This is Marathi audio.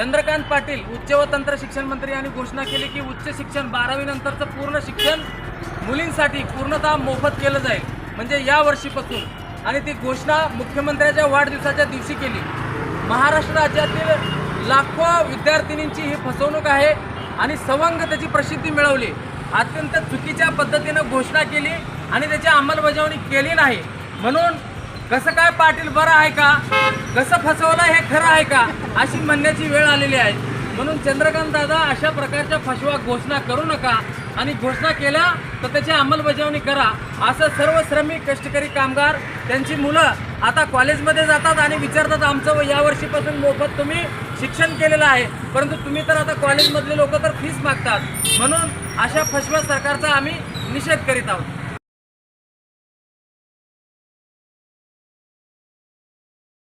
चंद्रकांत पाटील उच्च व तंत्र शिक्षण मंत्री यांनी घोषणा केली की उच्च शिक्षण बारावीनंतरचं पूर्ण शिक्षण मुलींसाठी पूर्णतः मोफत केलं जाईल. म्हणजे या वर्षीपासून. आणि ती घोषणा मुख्यमंत्र्याच्या वाढदिवसाच्या दिवशी केली. महाराष्ट्र राज्यातील लाखो विद्यार्थिनींची ही फसवणूक आहे आणि सवंग त्याची प्रसिद्धी मिळवली. अत्यंत चुकीच्या पद्धतीनं घोषणा केली आणि त्याची अंमलबजावणी केली नाही. म्हणून कसं काय पाटील बरं आहे का? कसं फसवलं हे खरं आहे का? अशी म्हणण्याची वेळ आलेली आहे. म्हणून चंद्रकांत दादा अशा प्रकारच्या फसवा घोषणा करू नका आणि घोषणा केल्या तर त्याची अंमलबजावणी करा. असं सर्व श्रमिक कष्टकरी कामगार त्यांची मुलं आता कॉलेजमध्ये जातात आणि विचारतात आमचं व यावर्षीपासून मोफत तुम्ही शिक्षण केलेलं आहे परंतु तुम्ही तर आता कॉलेजमधले लोक तर फीस मागतात. म्हणून अशा फसव्या सरकारचा आम्ही निषेध करीत आहोत.